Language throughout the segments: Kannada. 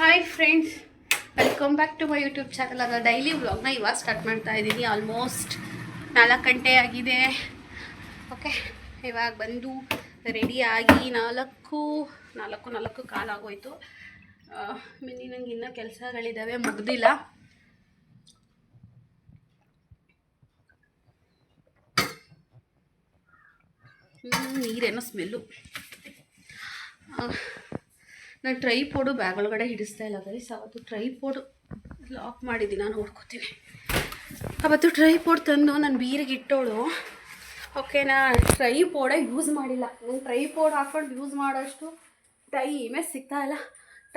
Hi friends welcome back to my YouTube channel ಅದರ ಡೈಲಿ ವ್ಲಾಗ್ನ ಇವಾಗ ಸ್ಟಾರ್ಟ್ ಮಾಡ್ತಾ ಇದ್ದೀನಿ. ಆಲ್ಮೋಸ್ಟ್ ನಾಲ್ಕು ಗಂಟೆ ಆಗಿದೆ. ಓಕೆ ಇವಾಗ ಬಂದು ರೆಡಿ ಆಗಿ ನಾಲ್ಕು ನಾಲ್ಕು ನಾಲ್ಕು ಕಾಲಾಗೋಯ್ತು. ಮಿನಿ ನಂಗೆ ಇನ್ನೂ ಕೆಲಸಗಳಿದ್ದಾವೆ ಮುಗ್ದಿಲ್ಲ. ನೀರೇನೋ ಸ್ಮೆಲ್ಲು. ನಾನು ಟ್ರೈ ಪೋಡು ಬ್ಯಾಗ್ ಒಳಗಡೆ ಹಿಡಿಸ್ತಾ ಇಲ್ಲ ಗೈಸ್ ಅವತ್ತು ಟ್ರೈ ಪೋಡು ಲಾಕ್ ಮಾಡಿದ್ದೀನಿ, ನಾನು ನೋಡ್ಕೋತೀನಿ. ಅವತ್ತು ಟ್ರೈ ಪೋಡ್ ತಂದು ನಾನು ಬೀರಿಗೆ ಇಟ್ಟೋಳು. ಓಕೆನಾ ಟ್ರೈ ಪೋಡೇ ಯೂಸ್ ಮಾಡಿಲ್ಲ. ನಾನು ಟ್ರೈ ಪೋಡ್ ಹಾಕೊಂಡು ಯೂಸ್ ಮಾಡೋಷ್ಟು ಟೈಮೇ ಸಿಗ್ತಾ ಇಲ್ಲ.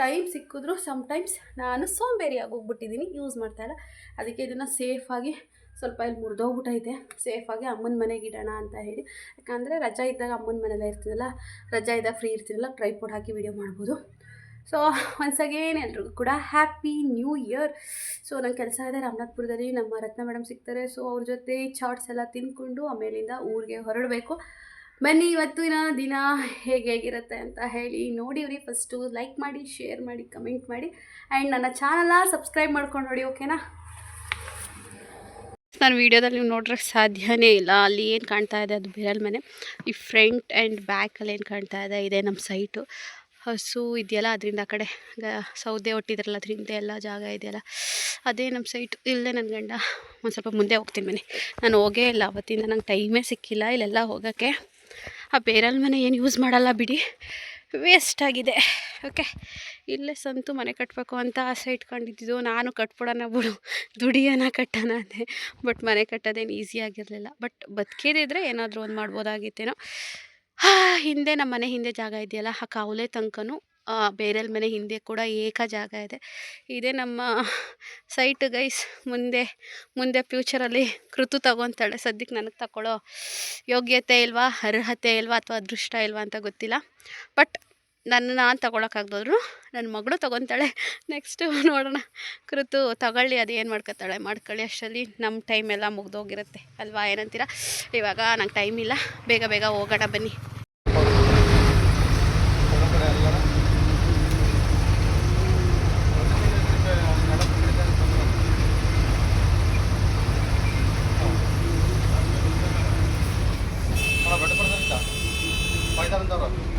ಟೈಮ್ ಸಿಕ್ಕಿದ್ರು ಸಮ್ಟೈಮ್ಸ್ ನಾನು ಸೋಂಬೇರಿಯಾಗಿ ಹೋಗ್ಬಿಟ್ಟಿದ್ದೀನಿ ಯೂಸ್ ಮಾಡ್ತಾಯಿಲ್ಲ ಅದಕ್ಕೆ ಇದನ್ನು ಸೇಫಾಗಿ ಸ್ವಲ್ಪ ಇಲ್ಲಿ ಮುರಿದೋಗ್ಬಿಟ್ಟೈತೆ ಸೇಫಾಗಿ ಅಮ್ಮನ ಮನೆಗೆ ಇಡೋಣ ಅಂತ ಹೇಳಿ. ಯಾಕಂದರೆ ರಜಾ ಇದ್ದಾಗ ಅಮ್ಮನ ಮನೆಯಲ್ಲೇ ಇರ್ತೀನಲ್ಲ, ರಜಾ ಇದ್ದಾಗ ಫ್ರೀ ಇರ್ತೀವಲ್ಲ ಟ್ರೈಪೋಡ್ ಹಾಕಿ ವಿಡಿಯೋ ಮಾಡ್ಬೋದು. ಸೊ ಒನ್ಸ್ ಅಗೇನ್ ಎಲ್ರಿಗೂ ಕೂಡ ಹ್ಯಾಪಿ ನ್ಯೂ ಇಯರ್ ಸೊ ನನ್ನ ಕೆಲಸ ಇದೆ, ರಾಮನಾಥ್ಪುರದಲ್ಲಿ ನಮ್ಮ ರತ್ನ ಮೇಡಮ್ ಸಿಗ್ತಾರೆ. ಸೊ ಅವ್ರ ಜೊತೆ ಚಾಟ್ಸ್ ಎಲ್ಲ ತಿಂದ್ಕೊಂಡು ಆಮೇಲಿಂದ ಊರಿಗೆ ಹೊರಡಬೇಕು. ಬನ್ನಿ ಇವತ್ತಿನ ದಿನ ಹೇಗೆ ಹೇಗಿರುತ್ತೆ ಅಂತ ಹೇಳಿ ನೋಡಿವ್ರಿ ಫಸ್ಟು ಲೈಕ್ ಮಾಡಿ ಶೇರ್ ಮಾಡಿ ಕಮೆಂಟ್ ಮಾಡಿ. ಆ್ಯಂಡ್ ನನ್ನ ಚಾನಲ್ನ ಸಬ್ಸ್ಕ್ರೈಬ್ ಮಾಡ್ಕೊಂಡು ನೋಡಿ ಓಕೆನಾ ನಾನು ವೀಡಿಯೋದಲ್ಲಿ ನೀವು ನೋಡ್ರಕ್ಕೆ ಸಾಧ್ಯನೇ ಇಲ್ಲ. ಅಲ್ಲಿ ಏನು ಕಾಣ್ತಾ ಇದೆ? ಅದು ಬಿರಲ್ ಮನೆ. ಈ ಫ್ರಂಟ್ ಆ್ಯಂಡ್ ಬ್ಯಾಕಲ್ಲಿ ಏನು ಕಾಣ್ತಾ ಇದೆ? ಇದೆ ನಮ್ಮ ಸೈಟು ಹಸು ಇದೆಯಲ್ಲ ಅದರಿಂದ ಆ ಕಡೆ. ಗ- ಸೌದೆ ಒಟ್ಟಿದ್ರಲ್ಲ, ಅದರಿಂದ ಎಲ್ಲ ಜಾಗ ಇದೆಯಲ್ಲ. ಅದೇ ನಮ್ಮ ಸೈಟು ಇಲ್ಲದೆ ನನ್ನ ಗಂಡ. ಒಂದು ಸ್ವಲ್ಪ ಮುಂದೆ ಹೋಗ್ತೀನಿ ಮನೆ. ನಾನು ಹೋಗೇ ಇಲ್ಲ. ಅವತ್ತಿಂದ ನಂಗೆ ಟೈಮೇ ಸಿಕ್ಕಿಲ್ಲ. ಇಲ್ಲೆಲ್ಲ ಹೋಗೋಕ್ಕೆ ಆ ಬೇರಲ್ ಮನೆ ಏನು ಯೂಸ್ ಮಾಡಲ್ಲ ಬಿಡಿ. ವೇಸ್ಟ್ ಆಗಿದೆ. ಓಕೆ ಇಲ್ಲೇ ಸಂತು ಮನೆ ಕಟ್ಟಬೇಕು ಅಂತ ಆಸೆ ಇಟ್ಕೊಂಡಿದ್ದು ನಾನು ಕಟ್ಬಿಡೋಣ ಬಿಡು, ದುಡಿಯೋಣ ಕಟ್ಟೋಣ ಅಂದೆ. ಬಟ್ ಮನೆ ಕಟ್ಟೋದೇನು ಈಸಿ ಆಗಿರಲಿಲ್ಲ. ಬಟ್ ಬದುಕೇದಿದ್ರೆ ಏನಾದರೂ ಒಂದು ಮಾಡ್ಬೋದಾಗಿತ್ತೇನೋ. ಹಿಂದೆ ನಮ್ಮ ಮನೆ ಹಿಂದೆ ಜಾಗ ಇದೆಯಲ್ಲ, ಆ ಕಾವಲೆ ತನಕನೂ ಬೇರೆಲ್ ಮನೆ ಹಿಂದೆ ಕೂಡ ಏಕ ಜಾಗ ಇದೆ. ಇದೇ ನಮ್ಮ ಸೈಟ್ ಗೈಸ್, ಮುಂದೆ ಮುಂದೆ ಫ್ಯೂಚರಲ್ಲಿ ಕೃತು ತಗೊತಾಳೆ. ಸದ್ಯಕ್ಕೆ ನನಗೆ ತಗೊಳ್ಳೋ ಯೋಗ್ಯತೆ ಇಲ್ವಾ, ಅರ್ಹತೆ ಇಲ್ವಾ ಅಥವಾ ಅದೃಷ್ಟ ಇಲ್ವಾ ಅಂತ ಗೊತ್ತಿಲ್ಲ. ಬಟ್ ನನ್ನ ನಾನು ತೊಗೊಳಕ್ಕಾಗ್ದೋದ್ರು ನನ್ನ ಮಗಳು ತೊಗೊತಾಳೆ. ನೆಕ್ಸ್ಟು ನೋಡೋಣ. ಕೃತು, ತಗೊಳ್ಳಿ, ಅದು ಏನು ಮಾಡ್ಕೊತಾಳೆ? ಮಾಡ್ಕೊಳ್ಳಿ ಅಷ್ಟರಲ್ಲಿ ನಮ್ಮ ಟೈಮ್ ಎಲ್ಲ ಮುಗ್ದೋಗಿರುತ್ತೆ. ಅಲ್ವಾ? ಏನಂತೀರ? ಇವಾಗ ನಂಗೆ ಟೈಮ್ ಇಲ್ಲ. ಬೇಗ ಬೇಗ ಹೋಗೋಣ ಬನ್ನಿ. ಗೈಸ್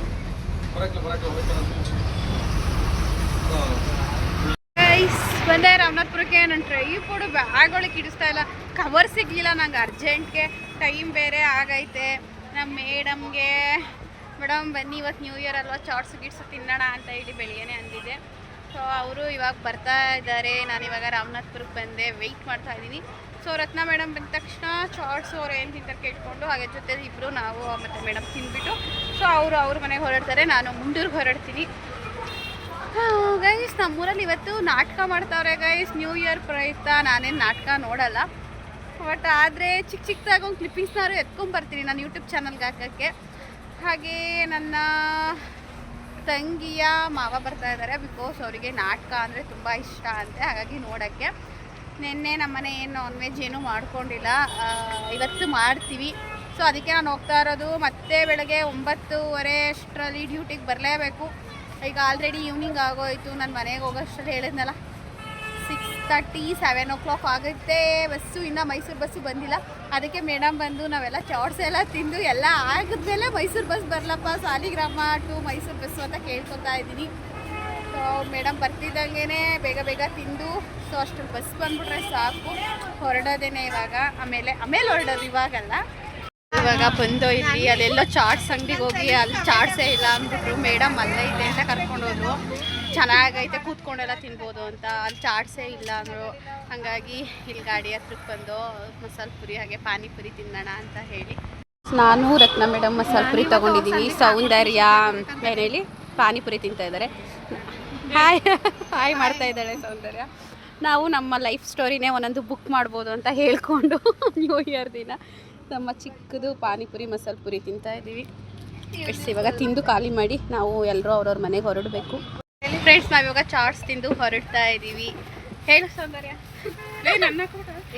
ಬಂದೆ ರಾಮನಾಥ್ಪುರಕ್ಕೆ ನನ್ನ ಟ್ರೈ ಕೂಡ ಬ್ಯಾಗ್ ಒಳಗೆ ಇಡಿಸ್ತಾ ಇಲ್ಲ. ಕವರ್ ಸಿಗಲಿಲ್ಲ ನಂಗೆ ಅರ್ಜೆಂಟ್ಗೆ ಟೈಮ್ ಬೇರೆ ಆಗೈತೆ. ನಮ್ಮ ಮೇಡಮ್ಗೆ, ಮೇಡಮ್, ಬನ್ನಿ ಇವತ್ತು ನ್ಯೂ ಇಯರ್ ಅಲ್ವಾ? ಚಾಟ್ಸ್ ಗಿಟ್ಸು ತಿನ್ನೋಣ ಅಂತ ಹೇಳಿ ಬೆಳಿಗ್ಗೆನೆ ಅಂದಿದ್ದೆ. ಸೊ ಅವರು ಇವಾಗ ಬರ್ತಾ ಇದ್ದಾರೆ. ನಾನು ಇವಾಗ ರಾಮನಾಥ್ಪುರಕ್ಕೆ ಬಂದೆ. ವೆಯ್ಟ್ ಮಾಡ್ತಾ ಇದ್ದೀನಿ. ಸೊ ರತ್ನ ಮೇಡಮ್ ಬಂದ ತಕ್ಷಣ ಚಾಟ್ಸ್ ಅವ್ರು ಏನು ತಿಂತಾರೆ ಕೇಳಿಕೊಂಡು, ಹಾಗೆ ಜೊತೆ ಇಬ್ಬರು ನಾವು ಮತ್ತು ಮೇಡಮ್ ತಿಂದ್ಬಿಟ್ಟು, ಸೊ ಅವರು ಅವ್ರ ಮನೆಗೆ ಹೊರಡ್ತಾರೆ, ನಾನು ಮುಂಡೂರ್ಗೆ ಹೊರಡ್ತೀನಿ. ಗೈಸ್ ನಮ್ಮೂರಲ್ಲಿ ಇವತ್ತು ನಾಟಕ ಮಾಡ್ತಾವ್ರೆ ಗೈಸ್ ನ್ಯೂ ಇಯರ್ ಪ್ರಯುಕ್ತ, ನಾನೇನು ನಾಟಕ ನೋಡಲ್ಲ. ಬಟ್ ಆದರೆ ಚಿಕ್ಕ ಚಿಕ್ಕದಾಗಿ ಒಂದು ಕ್ಲಿಪ್ಪಿಂಗ್ಸ್ನಾರು ಎತ್ಕೊಂಡ್ಬರ್ತೀನಿ ನಾನು ಯೂಟ್ಯೂಬ್ ಚಾನಲ್ಗೆ ಹಾಕೋಕ್ಕೆ. ಹಾಗೆ ನನ್ನ ತಂಗಿಯ ಮಾವ ಬರ್ತಾ ಇದ್ದಾರೆ ಬಿಕಾಸ್ ಅವರಿಗೆ ನಾಟಕ ಅಂದರೆ ತುಂಬ ಇಷ್ಟ ಅಂತೆ, ಹಾಗಾಗಿ ನೋಡೋಕ್ಕೆ. ನಿನ್ನೆ ನಮ್ಮನೆ ಏನು ನಾನ್ ವೆಜ್ ಏನೂ ಮಾಡ್ಕೊಂಡಿಲ್ಲ. ಇವತ್ತು ಮಾಡ್ತೀವಿ. ಸೊ ಅದಕ್ಕೆ ನಾನು ಹೋಗ್ತಾ ಇರೋದು. ಮತ್ತೆ ಬೆಳಗ್ಗೆ ಒಂಬತ್ತುವರೆ ಅಷ್ಟರಲ್ಲಿ ಡ್ಯೂಟಿಗೆ ಬರಲೇಬೇಕು. ಈಗ ಆಲ್ರೆಡಿ ಈವ್ನಿಂಗ್ ಆಗೋಯ್ತು. ನಾನು ಮನೆಗೆ ಹೋಗೋಷ್ಟರಲ್ಲಿ ಹೇಳಿದ್ನಲ್ಲ six thirty seven o'clock ಆಗುತ್ತೆ. ಬಸ್ಸು ಇನ್ನೂ ಮೈಸೂರು ಬಸ್ಸು ಬಂದಿಲ್ಲ. ಅದಕ್ಕೆ ಮೇಡಮ್ ಬಂದು ನಾವೆಲ್ಲ ಚಾಟ್ಸ್ ಎಲ್ಲ ತಿಂದು ಎಲ್ಲ ಆಗಿದ್ಮೇಲೆ ಮೈಸೂರು ಬಸ್ ಬರಲಪ್ಪ. ಸಾಲಿಗ್ರಾಮ ಟು ಮೈಸೂರು ಬಸ್ಸು ಅಂತ ಕೇಳ್ಕೊತಾ ಇದ್ದೀನಿ. ಮೇಡಮ್ ಬರ್ತಿದ್ದಂಗೆ ಬೇಗ ಬೇಗ ತಿಂದು ಸೊ ಅಷ್ಟು ಬಸ್ ಬಂದ್ಬಿಟ್ರೆ ಸಾಕು. ಹೊರಡೋದೇನೆ ಇವಾಗ. ಆಮೇಲೆ ಆಮೇಲೆ ಹೊರಡೋದು ಇವಾಗಲ್ಲ. ಇವಾಗ ಬಂದು ಇಲ್ಲಿ ಅಲ್ಲೆಲ್ಲೋ ಚಾಟ್ಸ್ ಅಂಗಡಿಗೆ ಹೋಗಿ ಅಲ್ಲಿ ಚಾಟ್ಸೇ ಇಲ್ಲ ಅಂದ್ಬಿಟ್ರು, ಮೇಡಮ್ ಅಲ್ಲೇ ಇದೆ ಅಂತ ಕರ್ಕೊಂಡು ಹೋದ್ರು ಚೆನ್ನಾಗೈತೆ, ಕೂತ್ಕೊಂಡೆಲ್ಲ ತಿನ್ಬೋದು ಅಂತ. ಅಲ್ಲಿ ಚಾಟ್ಸೇ ಇಲ್ಲ ಅಂದರು. ಹಾಗಾಗಿ ಇಲ್ಲಿ ಗಾಡಿ ಹತ್ರಕ್ಕೆ ಬಂದು ಮಸಾಲೆ ಪುರಿ, ಹಾಗೆ ಪಾನಿಪುರಿ ತಿನ್ನೋಣ ಅಂತ ಹೇಳಿ. ನಾನು ರತ್ನ ಮೇಡಮ್ ಮಸಾಲೆ ಪುರಿ ತೊಗೊಂಡಿದ್ದೀನಿ. ಸೌಂದರ್ಯ, ಏನು ಹೇಳಿ? ಪಾನಿಪುರಿ ತಿಂತಾ ಇದ್ದಾರೆ. ಹಾಯ್ ಹಾಯ್ ಮಾಡ್ತಾ ಇದ್ದಾಳೆ ಸೌಂದರ್ಯ. ನಾವು ನಮ್ಮ ಲೈಫ್ ಸ್ಟೋರಿನೇ ಒಂದೊಂದು ಬುಕ್ ಮಾಡ್ಬೋದು ಅಂತ ಹೇಳ್ಕೊಂಡು ನ್ಯೂ ಇಯರ್ ದಿನ. ನಮ್ಮ ಚಿಕ್ಕದು ಪಾನಿಪುರಿ ಮಸಾಲೆ ಪುರಿ ತಿಂತಾ ಇದ್ದೀವಿ. ಫ್ರೆಂಡ್ಸ್ ಇವಾಗ ತಿಂದು ಖಾಲಿ ಮಾಡಿ ನಾವು ಎಲ್ಲರೂ ಅವ್ರವ್ರ ಮನೆಗೆ ಹೊರಡಬೇಕು. ಫ್ರೆಂಡ್ಸ್ ನಾವಿವಾಗ ಚಾಟ್ಸ್ ತಿಂದು ಹೊರಡ್ತಾ ಇದ್ದೀವಿ. ಹೇಳು ಸೌಂದರ್ಯ. ನನ್ನ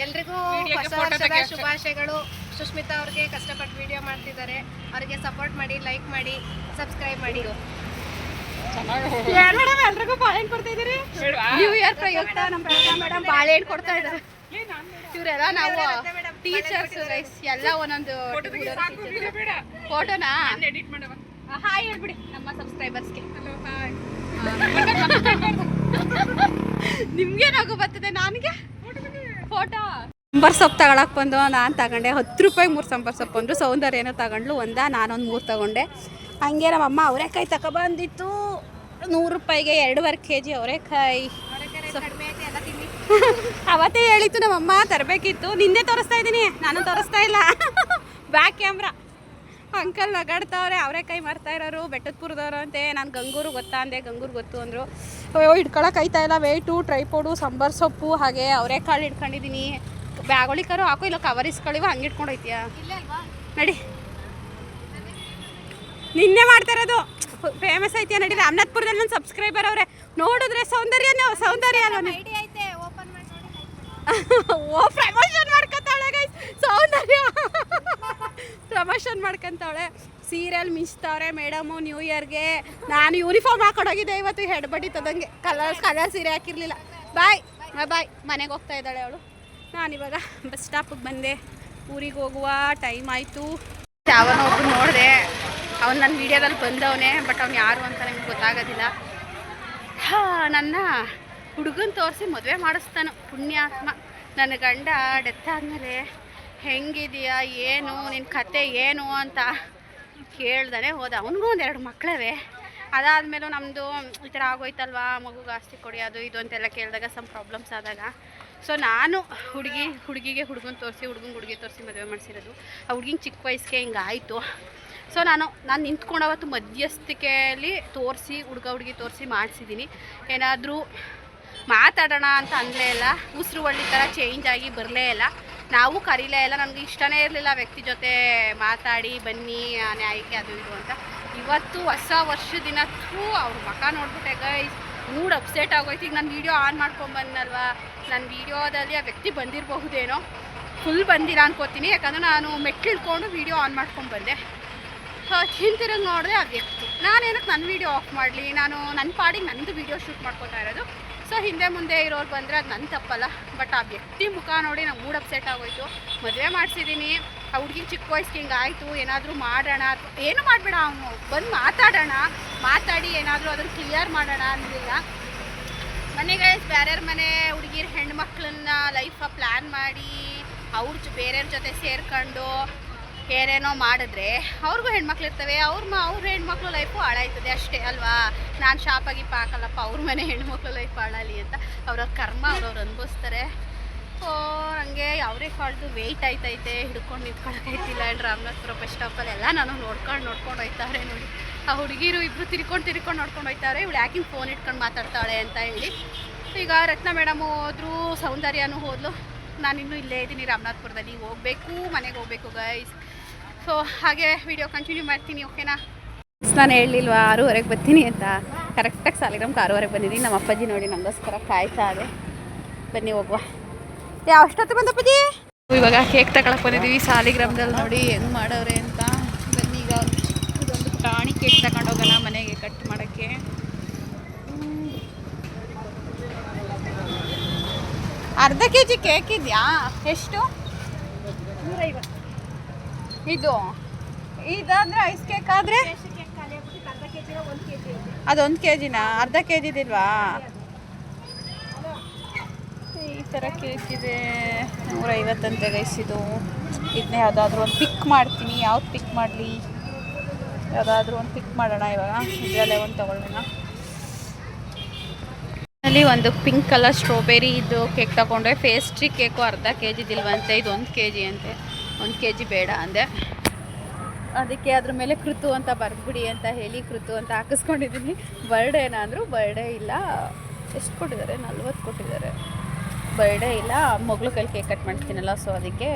ಎಲ್ರಿಗೂ ಹೊಸ ವರ್ಷದ ಶುಭಾಶಯಗಳು. ಸುಷ್ಮಿತಾ ಅವ್ರಿಗೆ ಕಷ್ಟಪಟ್ಟು ವಿಡಿಯೋ ಮಾಡ್ತಿದ್ದಾರೆ. ಅವ್ರಿಗೆ ಸಪೋರ್ಟ್ ಮಾಡಿ ಲೈಕ್ ಮಾಡಿ ಸಬ್ಸ್ಕ್ರೈಬ್ ಮಾಡಿ. ಎಲ್ರಿಗೂ ಬಾಳೆಹಣ್ಣು ಕೊಡ್ತಾ ಇದೀರಿ ನ್ಯೂ ಇಯರ್ ಪ್ರಯುಕ್ತ? ನಮ್ಮ ಮೇಡಮ್ ಬಾಳೆಹಣ್ಣು ಕೊಡ್ತಾ ಇದ್ದಾರೆ. ಇವರೆಲ್ಲ ನಾವು ಟೀಚರ್ಸ್ ಗೈಸ್ ಎಲ್ಲ ಒಂದೊಂದು ಫೋಟೋನಾ? ಹಾಯ್ ಹೇಳ್ಬಿಡಿ ನಮ್ಮ ಸಬ್ಸ್ಕ್ರೈಬರ್ಸ್ಗೆ ನಿಮ್ಗೆ ನಗು ಬರ್ತದೆ ನನಗೆ? ಫೋಟೋ. ಸಂಬರ್ ಸೊಪ್ಪು ತಗೊಳಕ್ ಬಂದು ನಾನು ತಗೊಂಡೆ ಹತ್ತು ರೂಪಾಯಿ ಮೂರು ಸಂಬರ್ ಸೊಪ್ಪು ಅಂದರು. ಸೌಂದರ್ಯನೂ ಏನೋ ತಗೊಂಡ್ಲು ಒಂದ ನಾನೊಂದು ಮೂರು ತಗೊಂಡೆ. ಹಂಗೆ ನಮ್ಮಮ್ಮ ಅವರೆಕಾಯಿ ತಗೊಬಂದಿತ್ತು. ನೂರು ರೂಪಾಯಿಗೆ ಎರಡೂವರೆ ಕೆ ಜಿ ಅವರೆಕಾಯಿ ಅವತ್ತೇ ಹೇಳಿತ್ತು ನಮ್ಮಮ್ಮ ತರಬೇಕಿತ್ತು. ನಿಂದೆ ತೋರಿಸ್ತಾ ಇದ್ದೀನಿ. ನಾನು ತೋರಿಸ್ತಾ ಇಲ್ಲ. ಬ್ಯಾಕ್ ಕ್ಯಾಮ್ರಾ ಅಂಕಲ್ ನಗಾಡ್ತಾವ್ರೆ ಅವರೆಕಾಯಿ ಮಾರ್ತಾ ಇರೋರು ಬೆಟ್ಟದಪುರದವ್ರು ಅಂತೆ. ನಾನು ಗಂಗೂರು ಗೊತ್ತಾ ಅಂದೆ ಗಂಗೂರು ಗೊತ್ತು ಅಂದರು. ಅಯ್ಯೋ ಹಿಡ್ಕೊಳಕ್ಕೆ ಆಯ್ತಾ ಇಲ್ಲ. ವೆಯ್ಟು ಟ್ರೈಪೋಡು ಸಾಂಬಾರು ಸೊಪ್ಪು ಹಾಗೆ ಅವರೆಕಾಳು ಇಟ್ಕೊಂಡಿದ್ದೀನಿ ಬ್ಯಾಗೊಳಿಕರು ಹಾಕೋ ಇಲ್ಲ ಕವರ್ ಇಸ್ಕೊಳ್ಳಿವ ಹಂಗೆ ಇಟ್ಕೊಂಡು ಹೋಯ್ತೀಯಾ? ನಡಿ. ನಿನ್ನೆ ಮಾಡ್ತಾ ಇರೋದು. ಫೇಮಸ್ ಐತೆ ನಡಿ ರಾಮನಾಥ್ಪುರದಲ್ಲಿ ನನ್ನ ಸಬ್ಸ್ಕ್ರೈಬರ್ ಅವರೇ. ನೋಡಿದ್ರೆ ಸೌಂದರ್ಯನೋ ಸೌಂದರ್ಯ ಅಲ್ವಾ ನೀವು? ಐಡಿ ಐತೆ ಓಪನ್ ಮಾಡಿ ನೋಡಿ ಓ ಪ್ರಮೋಷನ್ ಮಾಡ್ಕೊಂತಾವಳೆ ಗೈಸ್ ಸೌಂದರ್ಯ. ಪ್ರಮೋಷನ್ ಮಾಡ್ಕೊಂತಾವಳೆ. ಸೀರಿಯಲ್ ಮಿಂಚ್ತಾವ್ರೆ ಮೇಡಮು ನ್ಯೂ ಇಯರ್ಗೆ ನಾನು ಯೂನಿಫಾರ್ಮ್ ಹಾಕೊಂಡೋಗಿದ್ದೆ ಇವತ್ತು ಹೆಡ್ ಬಡಿತದಂಗೆ ಕಲರ್ ಕಲರ್ ಸೀರೆ ಹಾಕಿರಲಿಲ್ಲ. ಬಾಯ್ ಬಾಯ್ ಮನೆಗೆ ಹೋಗ್ತಾ ಇದ್ದಾಳೆ ಅವಳು. ನಾನಿವಾಗ ಬಸ್ ಸ್ಟಾಪಿಗೆ ಬಂದೆ. ಊರಿಗೆ ಹೋಗುವ ಟೈಮ್ ಆಯಿತು. ಯಾವನೋ ಒಬ್ಬರು ನೋಡಿದೆ. ಅವ್ನು ನನ್ನ ವೀಡಿಯೋದಲ್ಲಿ ಬಂದವನೇ ಬಟ್ ಅವ್ನು ಯಾರು ಅಂತ ನನಗೆ ಗೊತ್ತಾಗೋದಿಲ್ಲ. ಹಾ, ನನ್ನ ಹುಡುಗನ ತೋರಿಸಿ ಮದುವೆ ಮಾಡಿಸ್ತಾನು ಪುಣ್ಯಾತ್ಮ. ನನ್ನ ಗಂಡ ಡೆತ್ ಆದಮೇಲೆ ಹೆಂಗಿದೆಯಾ ಏನು ನಿನ್ನ ಕತೆ ಏನು ಅಂತ ಕೇಳ್ದಾನೆ ಹೋದ. ಅವನಿಗೂ ಒಂದೆರಡು ಮಕ್ಕಳವೇ ಅದಾದಮೇಲೂ ನಮ್ಮದು ಈ ಥರ ಆಗೋಯ್ತಲ್ವಾ ಮಗುಗೆ ಆಸ್ತಿ ಕೊಡಿ ಅದು ಇದು ಅಂತೆಲ್ಲ ಕೇಳಿದಾಗ ಸಮ್ ಪ್ರಾಬ್ಲಮ್ಸ್ ಆದಾಗ. ಸೊ ನಾನು ಹುಡುಗಿ ಹುಡುಗಿಗೆ ಹುಡುಗನ ತೋರಿಸಿ ಹುಡುಗನ ಹುಡುಗಿ ತೋರಿಸಿ ಮದುವೆ ಮಾಡಿಸಿರೋದು. ಆ ಹುಡುಗಿನ ಚಿಕ್ಕ ವಯಸ್ಸಿಗೆ ಹಿಂಗಾಯಿತು. ಸೊ ನಾನು ನಾನು ನಿಂತ್ಕೊಂಡವತ್ತು ಮಧ್ಯಸ್ಥಿಕೆಯಲ್ಲಿ ತೋರಿಸಿ ಹುಡುಗ ಹುಡುಗಿ ತೋರಿಸಿ ಮಾಡಿಸಿದ್ದೀನಿ. ಏನಾದರೂ ಮಾತಾಡೋಣ ಅಂತ ಅಂದಲೇ ಇಲ್ಲ. ಉಸಿರು ಒಳ್ಳೆ ಥರ ಚೇಂಜ್ ಆಗಿ ಬರಲೇ ಇಲ್ಲ. ನಾವು ಕರೀಲೇ ಇಲ್ಲ. ನನಗೆ ಇಷ್ಟನೇ ಇರಲಿಲ್ಲ ವ್ಯಕ್ತಿ ಜೊತೆ ಮಾತಾಡಿ, ಬನ್ನಿ ನ್ಯಾಯಕ್ಕೆ ಅದು ಇದು ಅಂತ. ಇವತ್ತು ಹೊಸ ವರ್ಷ ದಿನ ಅವ್ರ ಮಖ ನೋಡ್ಬಿಟ್ಟೆ, ಗೈಸ್, ಮೂಡ್ ಅಪ್ಸೆಟ್ ಆಗೋಯ್ತು. ಈಗ ನಾನು ವೀಡಿಯೋ ಆನ್ ಮಾಡ್ಕೊಂಬಂದಲ್ವಾ ನನ್ನ ವೀಡಿಯೋದಲ್ಲಿ ಆ ವ್ಯಕ್ತಿ ಬಂದಿರಬಹುದೇನೋ? ಫುಲ್ ಬಂದಿಲ್ಲ ಅನ್ಕೋತೀನಿ. ಯಾಕಂದರೆ ನಾನು ಮೆಟ್ಟಿಳ್ಕೊಂಡು ವೀಡಿಯೋ ಆನ್ ಮಾಡ್ಕೊಂಬಂದೆ ಹಿಂತಿರುಗಿ ನೋಡಿದೆ ಆ ವ್ಯಕ್ತಿ. ನಾನು ಏನಕ್ಕೆ ನನ್ನ ವೀಡಿಯೋ ಆಫ್ ಮಾಡಲಿ? ನಾನು ನನ್ನ ಪಾಡಿಗೆ ನಂದು ವೀಡಿಯೋ ಶೂಟ್ ಮಾಡ್ಕೊತಾ ಇರೋದು. ಸೊ ಹಿಂದೆ ಮುಂದೆ ಇರೋರು ಬಂದರೆ ಅದು ನನ್ನ ತಪ್ಪಲ್ಲ. ಬಟ್ ಆ ವ್ಯಕ್ತಿ ಮುಖ ನೋಡಿ ನಂಗೆ ಮೂಡ್ ಅಪ್ಸೆಟ್ ಆಗೋಯ್ತು. ಮದುವೆ ಮಾಡಿಸಿದ್ದೀನಿ ಆ ಹುಡುಗಿನ ಚಿಕ್ಕ ವಯಸ್ಸಿಗೆ ಹಿಂಗೆ ಆಯಿತು. ಏನಾದರೂ ಮಾಡೋಣ ಏನು ಮಾಡಬೇಡ ಅವನು. ಬಂದು ಮಾತಾಡೋಣ. ಮಾತಾಡಿ ಏನಾದರೂ ಅದನ್ನು ಕ್ಲಿಯರ್ ಮಾಡೋಣ ಅಂದಿಲ್ಲ. ಮನೆಗೆ ಬೇರೆಯವ್ರ ಮನೆ ಹುಡುಗಿರ ಹೆಣ್ಮಕ್ಳನ್ನ ಲೈಫ ಪ್ಲ್ಯಾನ್ ಮಾಡಿ, ಅವ್ರ ಬೇರೆಯವ್ರ ಜೊತೆ ಸೇರ್ಕೊಂಡು ಏನೇನೋ ಮಾಡಿದ್ರೆ ಅವ್ರಿಗೂ ಹೆಣ್ಮಕ್ಳು ಇರ್ತವೆ, ಅವ್ರ ಮ ಅವ್ರ ಹೆಣ್ಮಕ್ಳು ಲೈಫು ಹಾಳಾಯ್ತದೆ ಅಷ್ಟೇ ಅಲ್ವಾ? ನಾನು ಶಾಪಾಗಿ ಪಾಕಲ್ಲಪ್ಪ ಅವ್ರ ಮನೆ ಹೆಣ್ಮಕ್ಳು ಲೈಫ್ ಹಾಳಾಗಲಿ ಅಂತ. ಅವ್ರವ್ರ ಕರ್ಮ ಅವ್ರವ್ರು ಅನುಭವಿಸ್ತಾರೆ. ಓ, ಹಂಗೆ ಯಾವುದೇ ಕಾಲ್ದು ವೆಯ್ಟ್ ಆಯ್ತೈತೆ, ಹಿಡ್ಕೊಂಡು ನಿಂತ್ಕೊಳಕೈತಿಲ್ಲ ಆ್ಯಂಡ್ ರಾಮನಾಥ್ಪುರ ಬಸ್ ಸ್ಟಾಪಲ್ಲಿ ಎಲ್ಲ ನಾನು ನೋಡ್ಕೊಂಡು ನೋಡ್ಕೊಂಡು ಹೋಯ್ತಾರೆ ನೋಡಿ. ಆ ಹುಡುಗಿರು ಇಬ್ಬರು ತಿರ್ಕೊಂಡು ತಿರ್ಕೊಂಡು ನೋಡ್ಕೊಂಡು ಹೋಯ್ತಾರೆ, ಇವಳು ಯಾಕಿಂಗ್ ಫೋನ್ ಇಟ್ಕೊಂಡು ಮಾತಾಡ್ತಾಳೆ ಅಂತ ಹೇಳಿ. ಈಗ ರತ್ನ ಮೇಡಮ್ ಹೋದರೂ, ಸೌಂದರ್ಯನೂ ಹೋದ್ಲು. ನಾನಿನ್ನೂ ಇಲ್ಲೇ ಇದ್ದೀನಿ ರಾಮನಾಥ್ಪುರದಲ್ಲಿ, ಹೋಗಬೇಕು, ಮನೆಗೆ ಹೋಗ್ಬೇಕು ಗೈಸ್ ಸೊ ಹಾಗೆ ವಿಡಿಯೋ ಕಂಟಿನ್ಯೂ ಮಾಡ್ತೀನಿ ಓಕೆನಾ ನಾನು ಹೇಳಿಲ್ವಾ, ಆರೂವರೆಗೆ ಬರ್ತೀನಿ ಅಂತ. ಕರೆಕ್ಟಾಗಿ ಸಾಲಿಗ್ರಾಮ್ಗೆ ಆರೂವರೆಗೆ ಬಂದಿದ್ದೀನಿ. ನಮ್ಮ ಅಪ್ಪಾಜಿ ನೋಡಿ, ನಮಗೋಸ್ಕರ ಕಾಯ್ತಾ ಇದೆ. ಬನ್ನಿ ಹೋಗುವ. ಯಾವ ಅಷ್ಟೊತ್ತು ಬಂದಪ್ಪಾಜಿ ಇವಾಗ ಕೇಕ್ ತಗೊಳಕ್ ಬಂದಿದ್ದೀವಿ, ಸಾಲಿಗ್ರಾಮದಲ್ಲಿ ನೋಡಿ ಹೆಂಗೆ ಮಾಡೋರೆ ಅಂತ. ಬನ್ನಿ ಈಗ ಇದೊಂದು ಪ್ರಾಣಿ ಕೇಕ್ ತಗೊಂಡೋಗೋಣ ಮನೆಗೆ ಕಟ್ ಮಾಡೋಕ್ಕೆ. ಅರ್ಧ ಕೆ ಜಿ ಕೇಕ್ ಇದೆಯಾ? ಎಷ್ಟು? ಇದು. ಇದಾದ್ರೆ ಐಸ್ ಕೇಕ್ ಆದರೆ? ಅದೊಂದು ಕೆ ಜಿನಾ ಅರ್ಧ ಕೆ ಜಿದಿಲ್ವಾ ಈ ಥರ ಕೇಕ್ ಇದೆ ನೂರೈವತ್ತಂತೆ ಗೈಸ್ ಇದು. ಇದನ್ನ ಯಾವುದಾದ್ರೂ ಒಂದು ಪಿಕ್ ಮಾಡ್ತೀನಿ. ಯಾವ್ದು ಪಿಕ್ ಮಾಡಲಿ? ಯಾವುದಾದ್ರೂ ಒಂದು ಪಿಕ್ ಮಾಡೋಣ ಇವಾಗ. ಇದರಲ್ಲೇ ಒಂದು ತಗೊಳ್ಳೋಣ. ಅಲ್ಲಿ ಒಂದು ಪಿಂಕ್ ಕಲರ್ ಸ್ಟ್ರಾಬೆರಿ ಇದು ಕೇಕ್ ತಗೊಂಡ್ರೆ ಪೇಸ್ಟ್ರಿ ಕೇಕು ಅರ್ಧ ಕೆ ಜಿದಿಲ್ವಂತೆ ಇದು ಒಂದು ಕೆ ಜಿ ಅಂತೆ. ಒಂದು ಕೆ ಜಿ ಬೇಡ ಅಂದೆ. ಅದಕ್ಕೆ ಅದ್ರ ಮೇಲೆ ಕೃತು ಅಂತ ಬರ್ಬಿಡಿ ಅಂತ ಹೇಳಿ ಕೃತು ಅಂತ ಹಾಕಿಸ್ಕೊಂಡಿದ್ದೀನಿ. ಬರ್ಡೇನ ಅಂದರು ಬರ್ಡೇ ಇಲ್ಲ. ಎಷ್ಟು ಕೊಟ್ಟಿದ್ದಾರೆ? ನಲ್ವತ್ತು ಕೊಟ್ಟಿದ್ದಾರೆ. ಬರ್ಡೇ ಇಲ್ಲ. ಮಗಳು ಕೈಲಿ ಕೇಕ್ ಕಟ್ ಮಾಡ್ತೀನಲ್ಲ, ಸೊ ಅದಕ್ಕೆ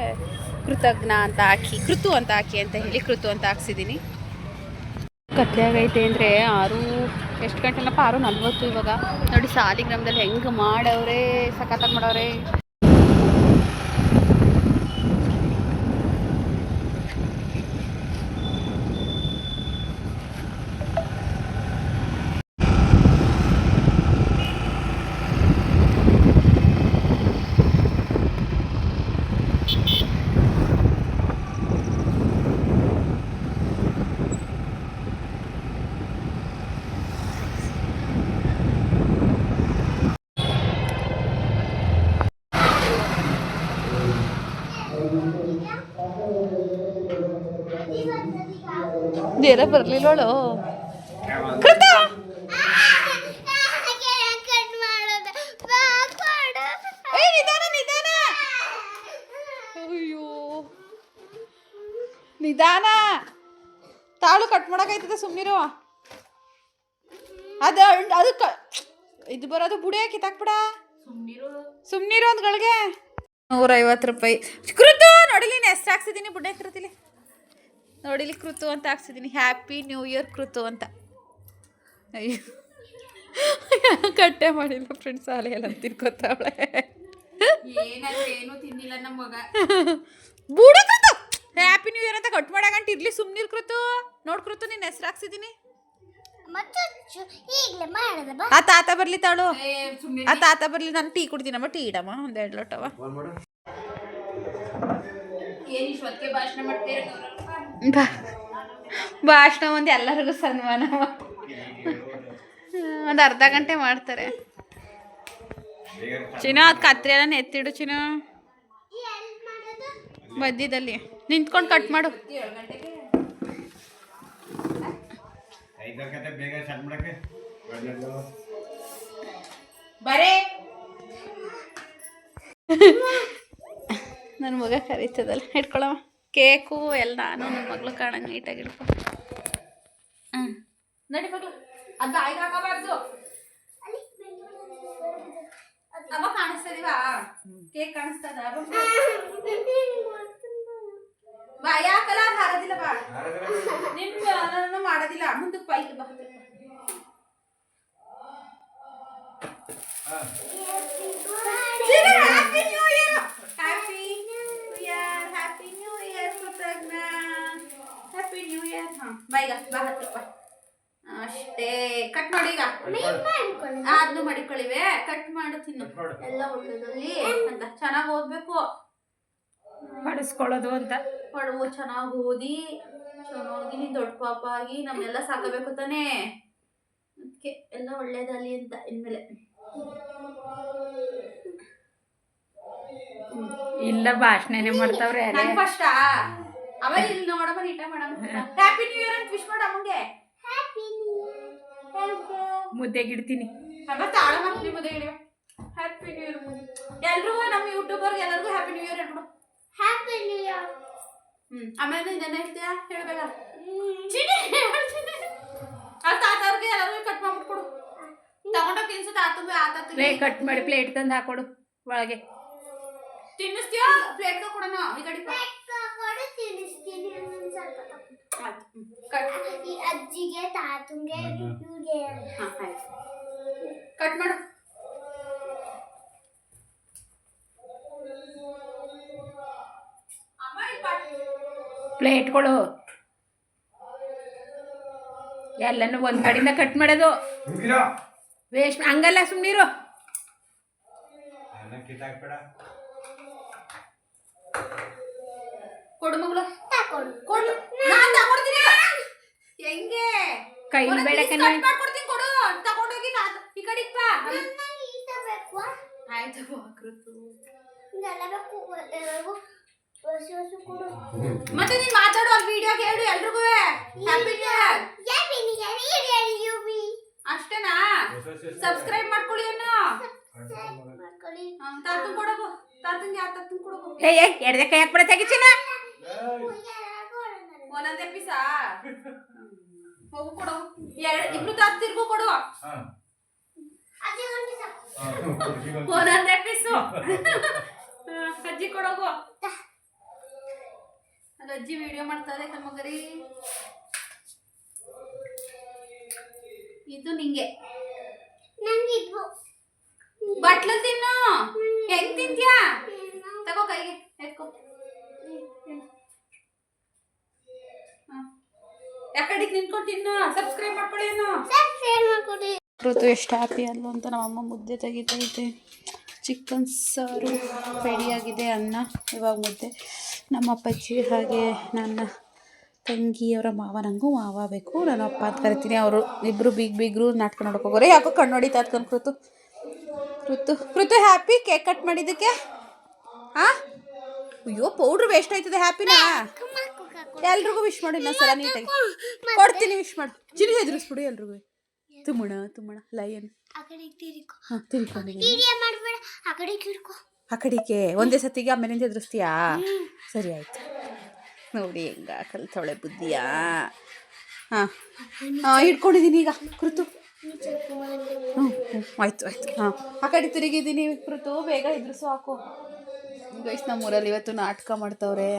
ಕೃತಜ್ಞ ಅಂತ ಹಾಕಿ, ಕೃತು ಅಂತ ಹಾಕಿ ಅಂತ ಹೇಳಿ ಕೃತು ಅಂತ ಹಾಕ್ಸಿದ್ದೀನಿ. ಕತ್ಲೆ ಆಗೈತೆ ಅಂದರೆ ಆರು, ಎಷ್ಟು ಗಂಟೆನಪ್ಪ? ಆರು ನಲ್ವತ್ತು ಇವಾಗ. ನೋಡಿ ಸಾಲಿಗ್ರಾಮದಲ್ಲಿ ಹೆಂಗೆ ಮಾಡವ್ರೆ, ಸಖತ್ತಾಗಿ ಮಾಡವ್ರೆ. ಬೇರೆ ಬರಲಿಲ್ಲೋಳು ಕೃತ? ಏಯ್ ನಿಧಾನ ನಿಧಾನ. ಅಯ್ಯೋ. ನಿಧಾನ. ತಾಳು ಕಟ್ ಮಾಡಕ್ಕಾಯ್ತದ ಸುಮ್ಮನಿರು ಅದು ಅದು ಇದು ಬರೋದು ಬುಡಿ ಕಿತ್ತಾಕ್ಬಿಡ ಸುಮ್ಮನಿರು ಒಂದ್ಗಳಿಗೆ ನೂರೈವತ್ತು ರೂಪಾಯಿ. ಕೃತ ನೋಡಿಲಿ ಎಷ್ಟು ಹಾಕ್ಸಿದ್ದೀನಿ ಬುಡ್ಡೆ ಕೃತಿಲಿ. ನೋಡಿಲಿ ಕೃತು ಅಂತ ಹಾಕ್ಸಿದ್ದೀನಿ ಹ್ಯಾಪಿ ನ್ಯೂ ಇಯರ್ ಕೃತು ಅಂತ. ಅಯ್ಯೋ. ಕಟ್ಟೆ ಮಾಡಿಲ್ಲ ಫ್ರೆಂಡ್ಸ್ ಸಾಲೆ ಎಲ್ಲ ತಿನ್ಕೋತಾವಳೆ ಬುಡಿ ಕೃತು. ಹ್ಯಾಪಿ ನ್ಯೂ ಇಯರ್ ಅಂತ ಕಟ್ ಮಾಡಾಗಂಟ ಇರ್ಲಿ ಸುಮ್ಮನಿರ್ ಕೃತು. ನೋಡ್ ಕೃತು ನಿನ್ನ ಹೆಸರು ಹಾಕ್ಸಿದ್ದೀನಿ ಈಗಲೇ ಮಾಡದ ಬಾ ಆ ತಾತ ಬರ್ಲಿ ತಾಳು. ಆ ತಾತ ಬರ್ಲಿ ನಾನು ಟೀ ಕುಡ್ತೀನಮ್ಮ ಟೀ ಇಡಮ್ಮ ಒಂದೆರಡು ಲೋಟವ. ಭಾಷಣ ಮಾಡ್ತೀರ ಬಾ. ಭಾಷಣ ಒಂದು ಎಲ್ಲರಿಗೂ ಸನ್ಮಾನ. ಒಂದು ಅರ್ಧ ಗಂಟೆ ಮಾಡ್ತಾರೆ. ಚಿನ್ನ, ಅದು ಕತ್ರಿ ಎಲ್ಲ ಎತ್ತಿಡು ಚಿನ್ನ. ಮಧ್ಯದಲ್ಲಿ. ನಿಂತ್ಕೊಂಡು ಕಟ್ ಮಾಡು. ನನ್ನ ಮಗ ಕರೀತದಲ್ಲ ಇಟ್ಕೊಳವ ಕೇಕು ಎಲ್ಲ ನಾನು ನನ್ನ ಮಗಳು ಕಾಣಂಗೆ ನೀಟಾಗಿ ಇಡ್ಕೊ ಹ್ಞೂ ನಡಿ ಮಗಳು ಅದು ಬಾಯಿಗೆ ಹಾಕಬಾರ್ದು ಅವ ಕಾಣಿಸ್ತದಿವಾ ಕೇಕ್ ಕಾಣಿಸ್ತದ ಬಾಯಿ ಹಾಕಲ್ಲ ಅದು ಹಾರೋದಿಲ್ಲ ಬಾ ನಿಮ್ ನಾನು ಮಾಡೋದಿಲ್ಲ ಮುಂದಕ್ಕೆ ಬೈಕ್ ಬಾ happy new year happy new year happy new year ಕೃತಜ್ಞ happy new year ಹಾಂ ಬೈಗ ಬಾ ಹತ್ತು ರೂಪಾಯಿ ಅಷ್ಟೇ ಕಟ್ ಮಾಡಿ ಈಗ. ಅದನ್ನು ಮಡಿಕೊಳ್ಳಿವೆ. ಕಟ್ ಮಾಡು ತಿನ್ನು. ಎಲ್ಲ ಒಳ್ಳೇದಲ್ಲಿ ಅಂತ. ಚೆನ್ನಾಗಿ ಓದ್ಬೇಕು. ಪಡಿಸ್ಕೊಳ್ಳೋದು ಅಂತ. ಕೊಡುವ ಚೆನ್ನಾಗಿ ಓದಿ. ಚೆನ್ನಾಗಿ ನೀನು ದೊಡ್ಡ ಪಾಪ ಆಗಿ ನಮ್ಮನ್ನೆಲ್ಲ ಸಾಕಬೇಕು ತಾನೇ. ಅದಕ್ಕೆ ಎಲ್ಲ ಒಳ್ಳೇದಲ್ಲಿ ಅಂತ ಇನ್ಮೇಲೆ. ಇಲ್ಲ ಭಾಷಣ ಮಾಡ್ತಾವ್ರೆ. ಫಸ್ಟಾ ಅವ ಇಲ್ಲಿ ನೋಡಮ್ಮ ನೀಟ ಮೇಡಮ್ ಹ್ಯಾಪಿ ನ್ಯೂ ಇಯರ್ ಅಂತ ವಿಶ್ ಮಾಡ ಅಮ್ಮಂಗೆ ಮುದ್ದೆಗಿಡ್ತೀನಿ ಅವ ತಾಳ ಮಾಡ್ತೀನಿ ಮದುವೆ ಹಿಡಿವ ಹ್ಯಾಪಿ ನ್ಯೂ ಇಯರ್ ಎಲ್ರಿಗೂ ನಮ್ಮ ಯೂಟ್ಯೂಬರ್ಗೆ ಎಲ್ಲರಿಗೂ ಹ್ಯಾಪಿ ನ್ಯೂ ಇಯರ್ ಹೇಳ್ಬಿಡು. ಹ್ಯಾಪಿ ನ್ಯೂ ಇಯರ್ ಹ್ಮ್ ಆಮೇಲೆ ಇದನ್ನ ಹೇಳ್ತೀಯಾ? ಹೇಳ್ಬೇಕ ಚಿನಿ ಹೇಳ್ತೀನಿ. ಆ ತಾತವ್ರಿಗೆ ಎಲ್ಲರಿಗೂ ಕಟ್ ಮಾಡ್ಬಿಟ್ಟು ಕೊಡು. ತಗೊಂಡೋಗಿ ತಿನ್ಸು ತಾತಂಗೆ ಆ ತಾತಂಗೆ ಪ್ಲೇ ಕಟ್ ಮಾಡಿ ಪ್ಲೇಟ್ ತಂದು ಹಾಕೊಡು ಒಳಗೆ. ತಿನ್ನಿಸ್ತೀಯಾ? ಪ್ಲೇಟ್ ಕೊಡೋಣ. ಈ ಕಡೆ ಈ ಅಜ್ಜಿಗೆ ತಾತಂಗೆ ಇವ್ರಿಗೆ ಕಟ್ ಮಾಡು. ಪ್ಲೇಟ್ಗಳು ಎಲ್ಲನೂ ಒಂದ್ ಕಡೆಯಿಂದ ಕಟ್ ಮಾಡೋದು. ವೇಸ್ಟ್. ಹಂಗಲ್ಲ ಸುಮ್ಮನಿರು ಅನ್ನ ಕಿತ್ತಾಕ್ಬೇಡ ಕೊಡು ಮಗಳು. ಕೊಡು. ನಾನು ತಗೊಳ್ತೀನಿ ಹೆಂಗೆ? ಕೈ ಬೇಡ ಕಣೆ. ಮಾಡ್ಕೊಡ್ತೀನಿ ಕೊಡು. ತಗೊಂಡೋಗಿ ನಾ ಈ ಕಡೆ ಬಾ ನನಗೆ ಈತ ಬೇಕು ಆಯ್ತು ಕೃತು ಇಂಗಲ್ಲ ಬೇಕು. ಎಲ್ಲರಿಗೂ ಹೊಸ ಹೊಸ ಕೊಡು. ಮತ್ತೆ ನೀನ್ ಮಾತಾಡು ಅಲ್ಲಿ ವಿಡಿಯೋ ಹೇಳು ಎಲ್ರಿಗೂ. ಅಷ್ಟೇನಾ? ಸಬ್ಸ್ಕ್ರೈಬ್ ಮಾಡ್ಕೊಳ್ಳಿ ಅನ್ನು. ಮಾಡ್ಕೊಳ್ಳಿ. ತಾತು ಕೊಡಗು. ತಾತಂಗೆ ಆ ತಾತಂಗೆ ಕೊಡಗು. ಏ ಏ ಎಡದೆ ಕೈ ಹಾಕ್ಬಿಡ ತೆಗಿಚಿನ ಒಂದೊಂದ್ ಎಪಿಸಾ ಹೋಗು ಕೊಡು. ಎರಡು ಇಬ್ರು ತಿರ್ಗು ಕೊಡು. ಒಂದೊಂದ್ ಎಪಿಸು ಅಜ್ಜಿ ಕೊಡೋಗು ಅದು ಅಜ್ಜಿ ವಿಡಿಯೋ ಮಾಡ್ತಾರೆ ತಮ್ಮಗರಿ ಇದು ನಿಂಗೆ. ಬಟ್ಲ ಬಟ್ಲು ತಿನ್ನು. ಹೆಂಗ್ ತಿಂತ್ಯಾ? ತಗೋ ಕೈಗೆ ಎತ್ಕೋ. ಯಾಕಡೆ ನಿಂತ್ಕೊಂಡು ತಿನ್ನು ಸಬ್ಸ್ಕ್ರೈಬ್ ಮಾಡ್ಕೊಳ್ಳಿ ಏನು ಸಬ್ಸ್ಕ್ರೈಬ್ ಮಾಡ್ಕೊಳ್ಳಿ ಋತು ಎಷ್ಟು ಹ್ಯಾಪಿ ಅಲ್ಲೋ ಅಂತ ನಮ್ಮಮ್ಮ ಮುದ್ದೆ ತೆಗಿತೈತೆ. ಚಿಕನ್ ಸಾರು ರೆಡಿಯಾಗಿದೆ ಅನ್ನ ಇವಾಗ ಮುದ್ದೆ. ನಮ್ಮ ಅಪ್ಪಾಜಿ ಹಾಗೆ ನನ್ನ ತಂಗಿಯವರ ಮಾವ ನನಗೂ ಮಾವ ಬೇಕು. ನಾನು ಅಪ್ಪ ಅಂತ ಕರಿತೀನಿ. ಅವರು ಇಬ್ಬರು ಬಿಗ್ ಬಿಗ್ರು ನಾಟಕ ನೋಡಕ್ಕೆ ಹೋಗೋರೆ. ಯಾಕೋ ಕಣ್ಣು ಹೊಡಿತಾ ಅದ್ಕೊಂಡು Kritu Kritu Kritu happy cake cut ಮಾಡಿದ್ದಕ್ಕೆ? ಹಾಂ ಅಯ್ಯೋ ಪೌಡ್ರ್ ವೇಸ್ಟ್ ಆಯ್ತದೆ ಹ್ಯಾಪಿನಾ ಎಲ್ರಿಗೂ ವಿಶ್ ಮಾಡು ಇನ್ನೊಂದ್ಸಲ ನೀಟಾಗಿ ಕೊಡ್ತೀನಿ ವಿಶ್ ಮಾಡು. ಚಿನಿ ಎದುರಿಸ್ಬಿಡು ಎಲ್ರಿಗೂ. ತುಮಣ ತುಮಣ ಲಯನ್ ಹಾಂ ತಿಳ್ಕೊಂಡಿದ್ದೀನಿ ಆ ಕಡೆಗೆ ಒಂದೇ ಸತಿಗೆ ಆಮೇಲಿಂದ ಎದುರಿಸ್ತೀಯಾ ಸರಿ ಆಯ್ತು. ನೋಡಿ ಹೆಂಗ ಕಲ್ತವಳೆ ಬುದ್ಧಿಯಾ. ಹಾಂ. ಹಾಂ ಹಿಡ್ಕೊಂಡಿದ್ದೀನಿ ಈಗ ಕೃತು. ಹ್ಞೂ ಹ್ಞೂ ಆಯ್ತು ಆಯ್ತು. ಹಾಂ. ಆ ಕಡೆ ತಿರುಗಿದ್ದೀನಿ ಕೃತು ಬೇಗ ಎದುರಿಸು ಹಾಕು. ಗೈಸ್ ನಮ್ಮೂರಲ್ಲಿ ಇವತ್ತು ನಾಟಕ ಮಾಡ್ತವ್ರೆ.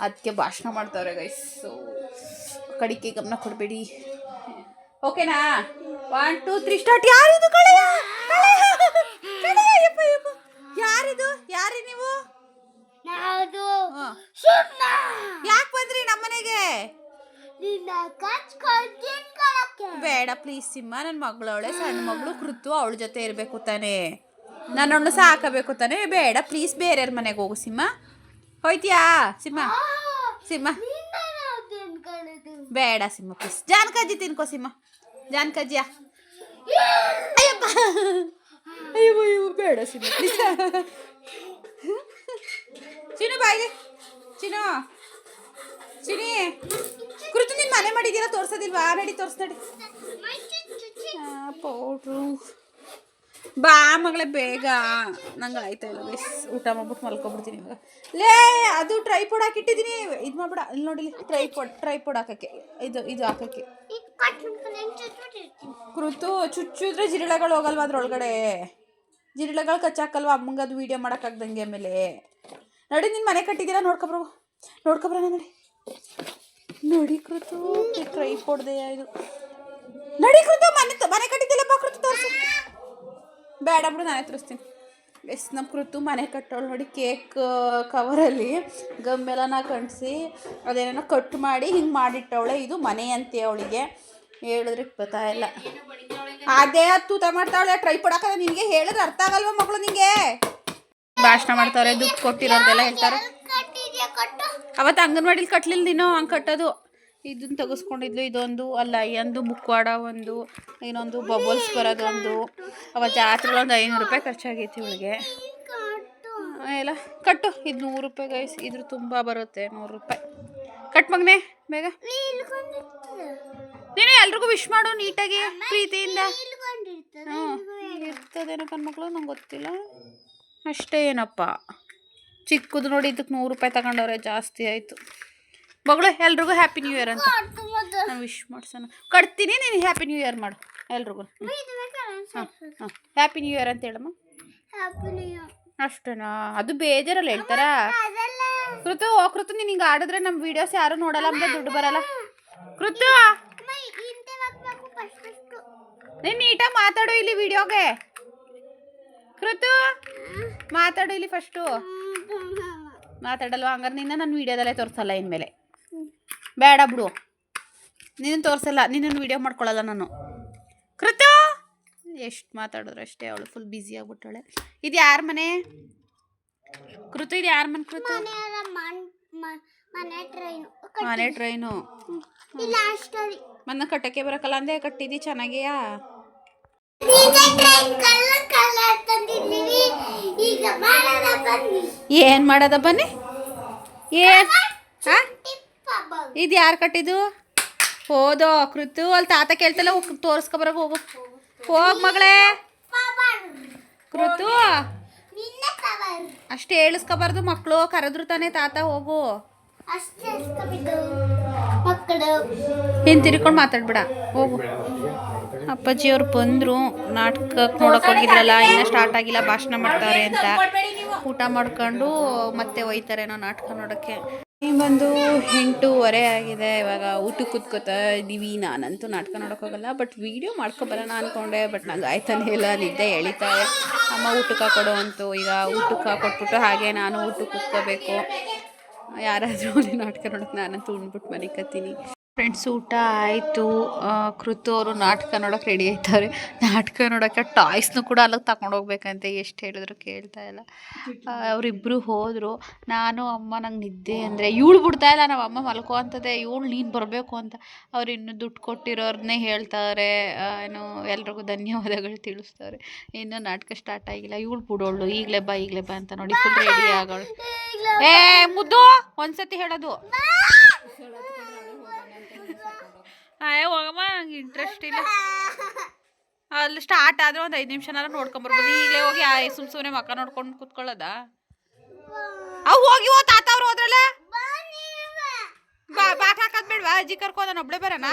ಅದಕ್ಕೆ ಭಾಷಣ ಮಾಡ್ತವ್ರೆ ಗೈಸು ಕಡಿಕೆ ಗಮನ ಕೊಡಬೇಡಿ. ಓಕೆನಾ ಒನ್ ಟೂ ತ್ರೀ ಸ್ಟಾರ್ಟ್ ಯಾರಿದು ಯಾರಿದು? ಯಾರಿ ನೀವು? ಯಾಕೆ ಬಂದ್ರಿ ನಮ್ಮನೆಗೆ? ಬೇಡ ಪ್ಲೀಸ್ ಸಿಂಹ. ನನ್ನ ಮಗಳವಳೆ ಸಣ್ಣ ಮಗಳು ಕೃತು ಅವಳ ಜೊತೆ ಇರಬೇಕು ತಾನೇ. ನನ್ನನ್ನು ಸಾಕಬೇಕು ತಾನೇ? ಬೇಡ ಪ್ಲೀಸ್ ಬೇರೆಯವ್ರ ಮನೆಗೆ ಹೋಗು ಸಿಂಹ. ಹೋಯ್ತೀಯಾ? ಸಿಂಹ. ಸಿಂಹ. ಬೇಡ ಸಿಂಹ ಪ್ಲೀಸ್ ಜಾನ್ಕಜ್ಜಿ ತಿನ್ಕೋ ಸಿಂಹ. ಜಾನ್ಕಜ್ಜಿಯ. ಅಯ್ಯಪ್ಪ. ಅಯ್ಯೋ ಅಯ್ಯೋ ಬೇಡ ಸಿಂಹ ಪ್ಲೀಸ್ ಚಿನ್ನು ಬಾಯಿಗೆ. ಚಿನ್ನು. ಚಿನಿ ಕುರಿತು ನೀನು ಮನೆ ಮಾಡಿದ್ದೀರಾ ತೋರಿಸೋದಿಲ್ವಾ? ನಡಿ ತೋರಿಸ್ತಾಡಿ ನಡಿ. ಪೌಡ್ರು ಬಾ ಮಗಳೇ, ಬೇಗ. ನಂಗೆ ಆಯ್ತಾ ಇಲ್ಲ, ಬೇಸ್. ಊಟ ಮಾಡ್ಬಿಟ್ಟು ಮಲ್ಕೊಬಿಡ್ತೀನಿ ಇವಾಗ. ಲೇ, ಅದು ಟ್ರೈಪೋಡ್ ಹಾಕಿಟ್ಟಿದ್ದೀನಿ. ಇದು ಮಾಡ್ಬಿಡ. ಇಲ್ಲಿ ನೋಡಿ ಟ್ರೈಪೋಡ್ ಟ್ರೈಪೋಡ್ ಹಾಕಕ್ಕೆ. ಇದು ಇದು ಹಾಕಕ್ಕೆ. ಕೃತು, ಚುಚ್ಚಿದ್ರೆ ಜಿರಳೆಗಳು ಹೋಗಲ್ವಾ ಅದ್ರೊಳಗಡೆ? ಜಿರಳೆಗಳು ಕಚ್ಚಾಕಲ್ವಾ? ಅಮ್ಮಂಗೆ ಅದು ವೀಡಿಯೋ ಮಾಡೋಕ್ಕಾಗ್ದಂಗೆ ಆಮೇಲೆ. ನಡಿ ನಿನ್ನ ಮನೆ ಕಟ್ಟಿದ್ದೀರಾ? ನೋಡ್ಕೊಬ್ರವ ನೋಡ್ಕೊಬ್ರ ನಡಿ ನೋಡಿ ಕೃತು ಟ್ರೈ ಪೋಡ್ದೆ ಇದು. ನಡಿ ಕೃತು, ಮನೆ ಮನೆ ಕಟ್ಟಿದ್ದಿಲ್ಲಪ್ಪ ಕೃತು, ತೋರಿಸು. ಬೇಡ ಬಿಡು, ನಾನೇ ತರಿಸ್ತೀನಿ. ಎಸ್ ನಮ್ಮ ಕೃತು ಮನೆ ಕಟ್ಟೋಳು ನೋಡಿ ಕೇಕ್ ಕವರಲ್ಲಿ ಗಮ್ಮೆಲ್ಲ ನಾ ಕಣಿಸಿ ಅದೇನೇನೋ ಕಟ್ ಮಾಡಿ ಹಿಂಗೆ ಮಾಡಿಟ್ಟವಳೆ. ಇದು ಮನೆ ಅಂತೆ ಅವಳಿಗೆ. ಹೇಳಿದ್ರೆ ಇಲ್ಲ. ಅದೇ ತೂತ ಮಾಡ್ತಾವಳೆ ಟ್ರೈ ಪಡಾಕ ನಿನಗೆ. ಹೇಳಿದ್ರೆ ಅರ್ಥ ಆಗಲ್ವ ಮಗಳು ನಿಂಗೆ? ಭಾಷಣ ಮಾಡ್ತಾರೆ ದುಡ್ಡು ಕೊಟ್ಟಿರೋದೆಲ್ಲ ಹೇಳ್ತಾರೆ. ಅವತ್ತು ಅಂಗನವಾಡಿಲಿ ಕಟ್ಲಿಲ್ಲ ನೀನು ಹಂಗೆ ಕಟ್ಟೋದು. ಇದನ್ನ ತೆಗೆಸ್ಕೊಂಡಿದ್ಲು. ಇದೊಂದು ಅಲ್ಲ ಒಂದು ಮುಕ್ವಾಡ ಒಂದು, ಇನ್ನೊಂದು ಬಬಲ್ಸ್ ಬರೋದೊಂದು ಅವ ಜಾತ್ರೆ ಒಂದು ಐನೂರು ರೂಪಾಯಿ ಖರ್ಚಾಗೈತಿ ಇವಳಿಗೆ. ಎಲ್ಲ ಕಟ್ಟು. ಇದು ನೂರು ರೂಪಾಯಿ ಗೈಸ್ ಇದ್ರ ತುಂಬ ಬರುತ್ತೆ, ನೂರು ರೂಪಾಯಿ. ಕಟ್ ಮಗನೆ, ಬೇಗ. ನೀನು ಎಲ್ರಿಗೂ ವಿಶ್ ಮಾಡು ನೀಟಾಗಿ, ಪ್ರೀತಿಯಿಂದ. ಹ್ಞೂ ಇರ್ತದೇನೋ ಕಣ್ಮಕ್ಳು, ನಂಗೆ ಗೊತ್ತಿಲ್ಲ. ಅಷ್ಟೇ ಏನಪ್ಪ. ಚಿಕ್ಕದು ನೋಡಿ ಇದಕ್ಕೆ ನೂರು ರೂಪಾಯಿ ತಗೊಂಡವ್ರೆ ಜಾಸ್ತಿ ಆಯಿತು. ಮಗಳು ಎಲ್ರಿಗೂ ಹ್ಯಾಪಿ ನ್ಯೂ ಇಯರ್ ಅಂತ. ನಾನು ವಿಶ್ ಮಾಡ್ಸೋಣ. ಕಟ್ತೀನಿ ನೀನು ಹ್ಯಾಪಿ ನ್ಯೂ ಇಯರ್ ಮಾಡು ಎಲ್ರಿಗೂ. ಹಾಂ ಹಾಂ ಹ್ಯಾಪಿ ನ್ಯೂ ಇಯರ್ ಅಂತ ಹೇಳಮ್ಮ. ಅಷ್ಟೇನಾ? ಅದು ಬೇಜಾರಲ್ಲ ಹೇಳ್ತಾರಾ? ಕೃತು ಓ ಕೃತು ನೀನು ಹಿಂಗೆ ಆಡಿದ್ರೆ ನಮ್ಮ ವೀಡಿಯೋಸ್ ಯಾರು ನೋಡಲ್ಲ ಅಂದ್ರೆ ದುಡ್ಡು ಬರಲ್ಲ. ಕೃತು! ನೀನು ನೀಟಾಗಿ ಮಾತಾಡು ಇಲ್ಲಿ ವಿಡಿಯೋಗೆ ಕೃತು! ಮಾತಾಡು ಇಲ್ಲಿ ಫಸ್ಟು ಮಾತಾಡಲ್ವಾ? ಹಂಗಾರೆ ನಿನ್ನ ನನ್ನ ವೀಡಿಯೋದಲ್ಲೇ ತೋರಿಸಲ್ಲ ಇನ್ಮೇಲೆ. ಬೇಡ ಬಿಡು. ನೀನು ತೋರಿಸಲ್ಲ ನಿನ್ನನ್ನು ವೀಡಿಯೋ ಮಾಡ್ಕೊಳ್ಳಲ್ಲ ನಾನು. ಕೃತ ಎಷ್ಟು ಮಾತಾಡಿದ್ರು ಅಷ್ಟೇ ಅವಳು ಫುಲ್ ಬ್ಯುಸಿ ಆಗ್ಬಿಟ್ಟಾಳೆ ಇದು ಯಾರ ಮನೆ? ಕೃತು ಇದು ಯಾರ ಮನೆ ಕೃತು ಮನ್ ಟ್ರೈನು ಮನೆ ಮನ್ನ ಕಟ್ಟಕ್ಕೆ ಬರಕಲ್ಲ ಅಂದೆ ಕಟ್ಟಿದಿ ಚೆನ್ನಾಗಿಯಾ? ಏನ್ ಮಾಡದ ಬನ್ನಿ? ಏನ್? ಹಾಂ ಇದು ಯಾರು ಕಟ್ಟಿದ್ದು? ಹೋದೋ ಕೃತು. ಅಲ್ಲಿ ತಾತ ಕೇಳ್ತಲ್ಲ ತೋರಿಸ್ಕೊಬರಕ್ ಹೋಗು. ಹೋಗ್ ಮಗಳೇ. ಕೃತು. ಅಷ್ಟು ಹೇಳಿಸ್ಕೊಬಾರ್ದು ಮಕ್ಕಳು ಕರೆದ್ರು ತಾನೆ ತಾತ ಹೋಗು. ಹಿಂಗೆ ತಿರ್ಕೊಂಡು ಮಾತಾಡ್ಬೇಡ ಹೋಗು. ಅಪ್ಪಾಜಿಯವ್ರು ಬಂದರು ನಾಟಕ ನೋಡೋಕೆ ಹೋಗಿದ್ರಲ್ಲ ಇನ್ನೂ ಸ್ಟಾರ್ಟ್ ಆಗಿಲ್ಲ ಭಾಷಣ ಮಾಡ್ತಾರೆ ಅಂತ. ಊಟ ಮಾಡ್ಕೊಂಡು ಮತ್ತೆ ಒಯ್ತಾರೇನೋ ನಾಟಕ ನೋಡೋಕ್ಕೆ. ಬಂದು ಎಂಟೂವರೆ ಆಗಿದೆ, ಇವಾಗ ಊಟಕ್ಕೆ ಕೂತ್ಕೋತಾ ಇದ್ದೀವಿ ನಾನಂತೂ ನಾಟಕ ನೋಡೋಕ್ಕೋಗಲ್ಲ ಬಟ್ ವೀಡಿಯೋ ಮಾಡ್ಕೊಬರೋಣ ಅಂದ್ಕೊಂಡೆ ಬಟ್ ನಂಗೆ ಆಯ್ತಾನೆ ಇಲ್ಲ, ನಿದ್ದೆ ಎಳಿತಾರೆ ಅಮ್ಮ ಊಟಕ್ಕೆ ಹಾಕೊಡು ಅಂತು, ಈಗ ಊಟಕ್ಕೆ ಹಾಕೊಟ್ಬಿಟ್ಟು ಹಾಗೆ ನಾನು ಊಟಕ್ಕೆ ಕೂತ್ಕೋಬೇಕು. ಯಾರಾದರೂ ನಾಟಕ ನೋಡೋಕೆ ನಾನಂತೂ ಉಣ್ಬಿಟ್ಟು ಮನಿಕತ್ತೀನಿ ಫ್ರೆಂಡ್ಸ್, ಊಟ ಆಯಿತು. ಕೃತು ಅವರು ನಾಟಕ ನೋಡೋಕೆ ರೆಡಿ ಆಯ್ತವ್ರೆ. ನಾಟಕ ನೋಡೋಕೆ ಟಾಯ್ಸ್ನು ಕೂಡ ಅಲ್ಲಿಗೆ ತಗೊಂಡು ಹೋಗ್ಬೇಕಂತೆ, ಎಷ್ಟು ಹೇಳಿದ್ರು ಕೇಳ್ತಾ ಇಲ್ಲ. ಅವರಿಬ್ಬರು ಹೋದರು. ನಾನು, ಅಮ್ಮ ನಂಗೆ ನಿದ್ದೆ ಅಂದರೆ ಇವಳು ಬಿಡ್ತಾ ಇಲ್ಲ ನಮ್ಮ ಅಮ್ಮ ಮಲ್ಕೋ ಅಂತದೆ ಇವಳು ನೀನು ಬರಬೇಕು ಅಂತ. ಅವ್ರು ಇನ್ನೂ ದುಡ್ಡು ಕೊಟ್ಟಿರೋರನ್ನೇ ಹೇಳ್ತಾರೆ. ಏನು, ಎಲ್ರಿಗೂ ಧನ್ಯವಾದಗಳು ತಿಳಿಸ್ತಾರೆ ಇನ್ನೂ ನಾಟಕ ಸ್ಟಾರ್ಟ್ ಆಗಿಲ್ಲ. ಇವಳು ಬಿಡೋಳು. ಈಗಲೇ ಬಾ ಈಗಲೇ ಬಾ ಅಂತ ನೋಡಿ ಫುಲ್ ರೆಡಿ ಆಗೋಳು. ಏ, ಮುದ್ದು, ಒಂದ್ಸತಿ ಹೇಳೋದು. ಅಯ್ಯ, ಹೋಗಮ್ಮ, ನಂಗೆ ಇಂಟ್ರೆಸ್ಟ್ ಇಲ್ಲ. ಅಲ್ಲಿ ಸ್ಟಾರ್ಟ್ ಆದ್ರೆ ಒಂದು ಐದು ನಿಮಿಷನಾರ ನೋಡ್ಕೊಂಬರ್ಬೋದು ಈಗಲೇ ಹೋಗಿ ಸುಮ್ ಸುಮ್ಮನೆ ಮಕ್ಕ ನೋಡ್ಕೊಂಡು ಕುತ್ಕೊಳ್ಳೋದ? ಅವು ಹೋಗಿ ಹೋ ತಾತ ಅವ್ರು ಹೋದ್ರಲ್ಲ? ಬಾ ಬಾಟ್ ಹಾಕೋದ್ ಬೇಡ್ವಾ? ಅಜ್ಜಿ ಕರ್ಕೋದ ಒಬ್ಳೆ ಬರೋಣ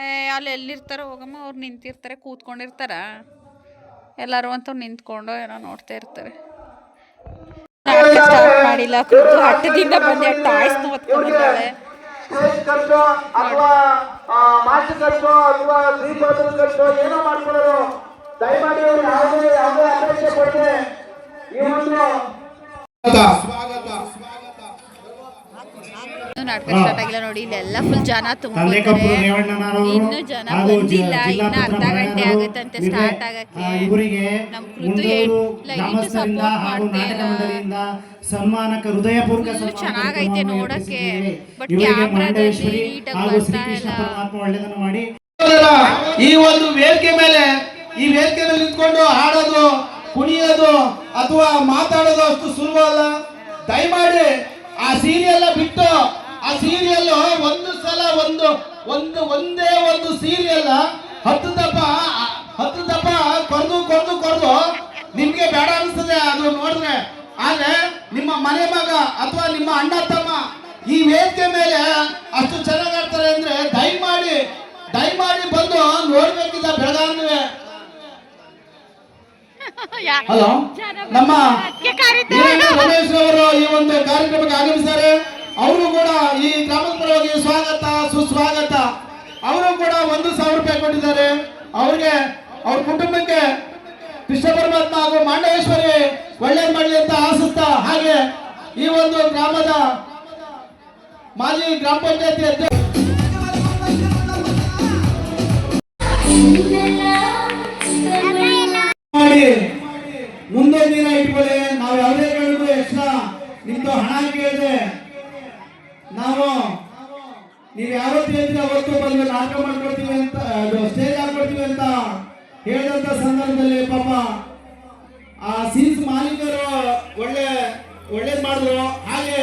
ಏ, ಅಲ್ಲಿ ಎಲ್ಲಿರ್ತಾರೋ ಹೋಗಮ್ಮ, ಅವ್ರು ನಿಂತಿರ್ತಾರೆ, ಕೂತ್ಕೊಂಡಿರ್ತಾರ. ಎಲ್ಲರೂ ಅಂತೂ ನಿಂತ್ಕೊಂಡು ಏನೋ ನೋಡ್ತಾ ಇರ್ತಾರೆ. ಸ್ಟಾರ್ಟ್ ಮಾಡಿಲ್ಲ. ಕೂತು ಹಟ್ಟದಿಂದ ಬಂದೆ ಟಾಯ್ಸ್ ಹೊತ್ಕೊಂಡಿದ್ದಾಳೆ ಸ್ಟೇಜ್ ಖರ್ಚು ಅಥವಾ ಮಾಸಿ ಖರ್ಚು ಅಥವಾ ಶ್ರೀಪಾದ ಖರ್ಚು ಏನೋ ಮಾಡ್ಕೊಳ್ಳೋರು ದಯಮಾಡಿ ಅವರು ಯಾವುದೇ ಯಾವುದೇ ಅಪೇಕ್ಷೆ ಕೊಟ್ಟರೆ ಈ ಒಂದು ಇನ್ನು ನಾಟಕ ಸ್ಟಾರ್ಟ್ ಆಗಿಲ್ಲ ನೋಡಿ ಇಲ್ಲೆಲ್ಲ ಫುಲ್ ಜನ ತುಂಬಿದ್ದಾರೆ ಇನ್ನು ಜನ ಬಂದಿಲ್ಲ ಜಿಲ್ಲಾ ಇನ್ನು ಅರ್ಧ ಗಂಟೆ ಆಗುತ್ತಂತೆ. ಸ್ಟಾರ್ಟ್ ಆಗಕ್ಕೆ ನಮ್ ಕೃತು ಲೈಟ್ ಸಪೋರ್ಟ್ ಹಾಗೂ ಮಾಡ್ತಾ ನಾಟಕ ಮಂಡಳಿಯಿಂದ ಸನ್ಮಾನಕ ಹೃದಯಪೂರ್ವಕ ಚೆನ್ನಾಗೈತೆ ನೋಡಕ್ಕೆ. ಬಟ್ ಕ್ಯಾಮ್ರಾದಲ್ಲಿ ಮಾಂಡೇಶ್ವರಿ ನೀಟಾಗಿ ಹಾಗೂ ಬರ್ತಾ ಶ್ರೀಕೃಷ್ಣ ಇಲ್ಲ. ಪರಮಾತ್ಮ ಒಳ್ಳೆಯದನ್ನು ಮಾಡಿ ಈ ಒಂದು ವೇದಿಕೆ ಮೇಲೆ ಈ ವೇದಿಕೆ ಮೇಲೆ ನಿಂತ್ಕೊಂಡು ಹಾಡೋದು ಕುಣಿಯೋದು ಅಥವಾ ಮಾತಾಡೋದು ಅಷ್ಟು ಸುಲಭ ಅಲ್ಲ ದಯಮಾಡಿ ಆ ಸೀರಿಯಲ್ ಬಿಟ್ಟು ಆ ಸೀರಿಯಲ್ ಒಂದು ಸಲ ಒಂದು ಒಂದು ಒಂದೇ ಒಂದು ಸೀರಿಯಲ್. ಹತ್ತು ದಪ್ಪ ಹತ್ತು ದಪ್ಪ ಕೊರ್ದು ಕೊರ್ದು ಕೊರ್ದು. ನಿಮ್ಗೆ ಬೇಡ ಅನಿಸ್ತದೆ ಅದು ನೋಡಿದ್ರೆ. ಆದ್ರೆ ನಿಮ್ಮ ಮನೆ ಮಗ ಅಥವಾ ನಿಮ್ಮ ಅಣ್ಣ ತಮ್ಮ ಈ ವೇದಿಕೆ ಮೇಲೆ ಅಷ್ಟು ಚೆನ್ನಾಗಿ ಆಡ್ತಾರೆ ಅಂದ್ರೆ ದಯ ಮಾಡಿ ಬಂದು ನೋಡ್ಬೇಕಿದ್ದ ಬೆಳಗಾವಿಗೆ. ಹಲೋ? ನಮ್ಮ ರಮೇಶ್ ಅವರು ಈ ಒಂದು ಕಾರ್ಯಕ್ರಮಕ್ಕೆ ಆಗಮಿಸ್ತಾರೆ. ಅವರು ಸ್ವಾಗತ ಸುಸ್ವಾಗತ. ಅವರು ಕೂಡ ಒಂದು ಸಾವಿರ ರೂಪಾಯಿ ಕೊಟ್ಟಿದ್ದಾರೆ. ಅವ್ರಿಗೆ, ಅವ್ರ ಕುಟುಂಬಕ್ಕೆ ಕೃಷ್ಣ ಪರಮಾತ್ಮ ಹಾಗೂ ಮಾಂಡೇಶ್ವರಿ ಒಳ್ಳೇದು ಮಾಡಲಿ ಅಂತ ಆಶಿಸ್ತಾ ಹಾಗೆ ಈ ಒಂದು ಗ್ರಾಮದ ಮಾಜಿ ಗ್ರಾಮ ಪಂಚಾಯತಿ ಅಧ್ಯಕ್ಷ ಮುಂದೊಂದು ದಿನ ಇಟ್ಕೊಳ್ಳಿ. ನಾವು ಯಾವುದೇ ಕೇಳಿದ್ರು ಎಕ್ಸ್ಟ್ರಾ ನಿಮ್ದು ಹಣ ಕೇಳಿದೆ ನಾವು ನೀವು ಯಾವತ್ತು ಹೇಳ್ತೀರಿ ಅವತ್ತು ಬಂದು ನಾಟಕ ಮಾಡ್ಕೊಡ್ತೀವಿ ಅಂತ ಸ್ಟೇಜ್ ಆಗ್ಬಿಡ್ತೀವಿ ಅಂತ ಹೇಳಿದಂತ ಸಂದರ್ಭದಲ್ಲಿ ಪಾಪ ಆ ಸೀಸ್ ಮಾಲೀಕರು ಒಳ್ಳೆ, ಒಳ್ಳೇದ್ ಮಾಡಿದ್ರು. ಹಾಗೆ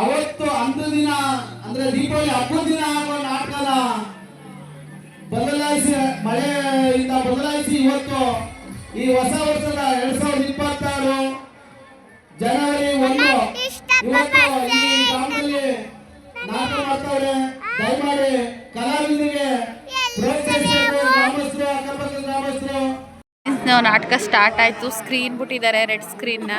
ಅವತ್ತು ಅಂತ ದಿನ, ಅಂದ್ರೆ ದೀಪಾವಳಿ ಹಬ್ಬದ ದಿನ ಆಗುವ ನಾಟಕನ ಬದಲಾಯಿಸಿ ಮಳೆಯಿಂದ ಬದಲಾಯಿಸಿ ಇವತ್ತು ಈ ಹೊಸ ವರ್ಷದ ಎರಡ್ ಸಾವಿರದ ಇಪ್ಪತ್ತಾರು ಜನವರಿ ಒಂದು ಇವತ್ತು ಈ ಗ್ರಾಮದಲ್ಲಿ ನಾಟಕ ಮಾಡ್ತಾವ್ರೆ ದಯಮಾಡಿ ಕಲಾವಿದರಿಗೆ ಪ್ರೋತ್ಸಾಹಿಸಬೇಕು ಗ್ರಾಮಸ್ಥರು ಅಕ್ಕಪಕ್ಕದ ಗ್ರಾಮಸ್ಥರು ನಾವು ನಾಟಕ ಸ್ಟಾರ್ಟ್ ಆಯಿತು. ಸ್ಕ್ರೀನ್ ಬಿಟ್ಟಿದ್ದಾರೆ ರೆಡ್ ಸ್ಕ್ರೀನ್ನ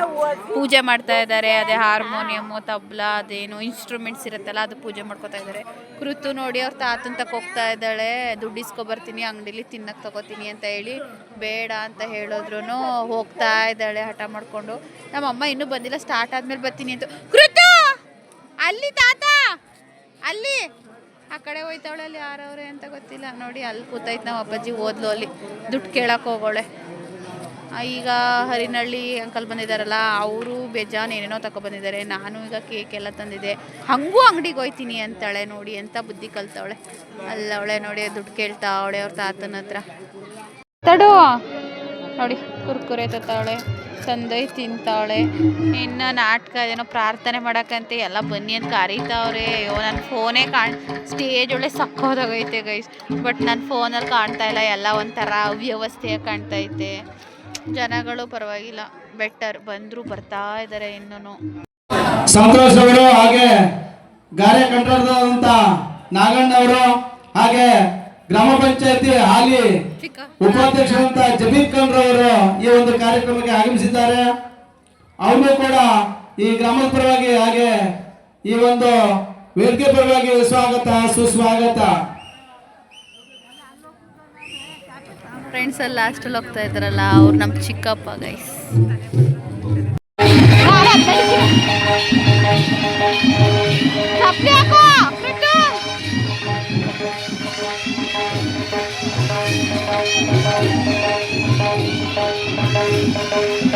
ಪೂಜೆ ಮಾಡ್ತಾ ಇದ್ದಾರೆ. ಅದೇ ಹಾರ್ಮೋನಿಯಮ್ಮು ತಬ್ಲಾ, ಅದೇನು ಇನ್ಸ್ಟ್ರೂಮೆಂಟ್ಸ್ ಇರುತ್ತಲ್ಲ, ಅದು ಪೂಜೆ ಮಾಡ್ಕೊತಾ ಇದ್ದಾರೆ. ಕೃತು ನೋಡಿ ಅವ್ರ ತಾತನ ತಕ್ಕ ಹೋಗ್ತಾ ಇದ್ದಾಳೆ. ದುಡ್ಡು ಇಸ್ಕೊಬರ್ತೀನಿ ಅಂಗಡಿಲಿ ತಿನ್ನಕ್ಕೆ ತಗೋತೀನಿ ಅಂತ ಹೇಳಿ ಬೇಡ ಅಂತ ಹೇಳಿದ್ರು ಹೋಗ್ತಾ ಇದ್ದಾಳೆ ಹಠ ಮಾಡಿಕೊಂಡು. ನಮ್ಮ ಅಮ್ಮ ಇನ್ನೂ ಬಂದಿಲ್ಲ ಸ್ಟಾರ್ಟ್ ಆದ್ಮೇಲೆ ಬರ್ತೀನಿ ಅಂತ. ಕೃತು ಅಲ್ಲಿ ತಾತ! ಅಲ್ಲಿ! ಆ ಕಡೆ ಹೋಯ್ತಾವಳೆ ಅಲ್ಲಿ ಯಾರವ್ರೆ ಅಂತ ಗೊತ್ತಿಲ್ಲ. ನೋಡಿ ಅಲ್ಲಿ ಕೂತೈತೆ ನಮ್ಮ ಅಪ್ಪಾಜಿ ಓದ್ಲು ಅಲ್ಲಿ. ದುಡ್ಡು ಕೇಳಕ್ಕೆ ಹೋಗೋಳೆ. ಈಗ ಹರಿನಳ್ಳಿ ಅಂಕಲ್ ಬಂದಿದ್ದಾರಲ್ಲ, ಅವರು ಬೇಜಾನ್ ಏನೇನೋ ತಗೊಬಂದಿದ್ದಾರೆ ನಾನು ಈಗ ಕೇಕ್ ಎಲ್ಲ ತಂದಿದ್ದೆ. ಹಂಗೂ ಅಂಗಡಿಗೆ ಹೋಯ್ತೀನಿ ಅಂತಾಳೆ ನೋಡಿ ಅಂತ ಬುದ್ಧಿ ಕಲ್ತವಳೆ. ಅಲ್ಲವಳೆ ನೋಡಿ, ದುಡ್ಡು ಕೇಳ್ತಾ ಅವಳೆ ಅವ್ರ ತಾತನ ಹತ್ರ. ತಡು. ನೋಡಿ, ಕುರ್ಕುರೆ ತತ್ತಾವಳೆ, ತಂದೊಯ್ ತಿಂತಾವಳೆ. ಇನ್ನು ನಾಟಕ ಏನೋ ಪ್ರಾರ್ಥನೆ ಮಾಡಕ್ಕಂತೆ, ಎಲ್ಲ ಬನ್ನಿ ಅಂತ ಕರೀತಾವ್ರೆ. ಅಯ್ಯೋ ನನ್ನ ಫೋನೇ ಕಾಣ್ ಸ್ಟೇಜ್ ಒಳ್ಳೆ ಸಕ್ಕೋದಾಗೈತೆ ಗೈಸ್ ಬಟ್ ನನ್ನ ಫೋನಲ್ಲಿ ಕಾಣ್ತಾ ಇಲ್ಲ, ಎಲ್ಲ ಒಂಥರ ಅವ್ಯವಸ್ಥೆಯಾಗಿ ಕಾಣ್ತೈತೆ ಜನಗಳು ಪರವಾಗಿಲ್ಲ. ಬೆಟರ್ ಬಂದ್ರು ಬರ್ತಾ ಇದ್ದಾರೆ ಇನ್ನೂ ಸಂತೋಷ್ ಅವರು ಹಾಗೆ ಗಾರೆ ಕಂಟ್ರಾಟದಂತ ನಾಗಣ್ಣ ಅವರು ಹಾಗೆ ಗ್ರಾಮ ಪಂಚಾಯತಿ ಹಾಲಿ ಉಪಾಧ್ಯಕ್ಷರಂತ ಜಬೀರ್ ಖಾನ್ ರವರು ಈ ಒಂದು ಕಾರ್ಯಕ್ರಮಕ್ಕೆ ಆಗಮಿಸಿದ್ದಾರೆ. ಅವರು ಕೂಡ ಈ ಗ್ರಾಮದ ಪರವಾಗಿ ಹಾಗೆ ಈ ಒಂದು ವೇದಿಕೆ ಪರವಾಗಿ ಸ್ವಾಗತ, ಸುಸ್ವಾಗತ. ಫ್ರೆಂಡ್ಸ್ ಎಲ್ಲ ಲಾಸ್ಟಲ್ಲಿ ಹೋಗ್ತಾ ಇದ್ರಲ್ಲ ಅವ್ರು ನಮ್ಮ ಚಿಕ್ಕಪ್ಪ ಗೈಸ್ ಚಿತ್ರೈಃ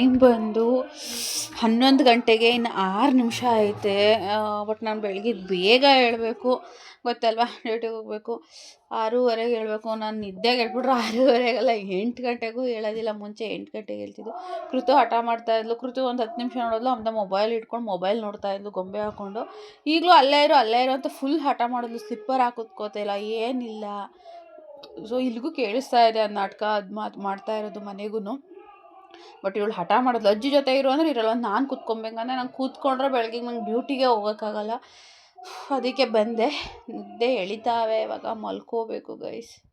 ಟೈಮ್ ಬಂದು ಹನ್ನೊಂದು ಗಂಟೆಗೆ ಇನ್ನು ಆರು ನಿಮಿಷ ಐತೆ. ಬಟ್ ನಾನು ಬೆಳಗ್ಗೆ ಬೇಗ ಹೇಳಬೇಕು ಗೊತ್ತಲ್ವಾ? ಡ್ಯೂಟಿಗೆ ಹೋಗಬೇಕು. ಆರೂವರೆಗೆ ಹೇಳಬೇಕು ನಾನು ನಿದ್ದೆಗೆ ಹೇಳ್ಬಿಟ್ರೆ ಆರೂವರೆಗೆಲ್ಲ ಎಂಟು ಗಂಟೆಗೂ ಹೇಳೋದಿಲ್ಲ. ಮುಂಚೆ ಎಂಟು ಗಂಟೆಗೆ ಹೇಳ್ತಿದ್ದು. ಕೃತು ಹಠ ಮಾಡ್ತಾ ಇದ್ಲು. ಕೃತು ಒಂದು ಹತ್ತು ನಿಮಿಷ ನೋಡೋದ್ಲು. ಅಂದ ಮೊಬೈಲ್ ಇಟ್ಕೊಂಡು ಮೊಬೈಲ್ ನೋಡ್ತಾ ಇದ್ಲು, ಗೊಂಬೆ ಹಾಕ್ಕೊಂಡು ಈಗಲೂ ಅಲ್ಲೇ ಇರೋ, ಅಲ್ಲೇ ಇರು ಅಂತ ಫುಲ್ ಹಠ ಮಾಡಿದ್ಲು. ಸ್ಲಿಪ್ಪರ್ ಹಾಕೋತ್ಕೋತಿಲ್ಲ ಏನಿಲ್ಲ. ಸೊ ಇಲ್ಲಿಗೂ ಕೇಳಿಸ್ತಾ ಇದೆ ಅದು ನಾಟಕ, ಅದು ಮಾತು ಮಾಡ್ತಾ ಇರೋದು ಮನೆಗೂ ಬಟ್ ಇವಳು ಹಠ ಮಾಡೋದು. ಅಜ್ಜಿ ಜೊತೆ ಇರು ಅಂದರೆ ಇರಲ್ಲ. ನಾನು ಕೂತ್ಕೊಬೇಕಂದ್ರೆ ನಂಗೆ ಕೂತ್ಕೊಂಡ್ರೆ ಬೆಳಗ್ಗೆ ನಂಗೆ ಡ್ಯೂಟಿಗೆ ಹೋಗೋಕ್ಕಾಗಲ್ಲ. ಅದಕ್ಕೆ ಬಂದೆ. ನಿದ್ದೆ ಎಳಿತಾವೆ. ಇವಾಗ ಮಲ್ಕೋಬೇಕು ಗೈಸ್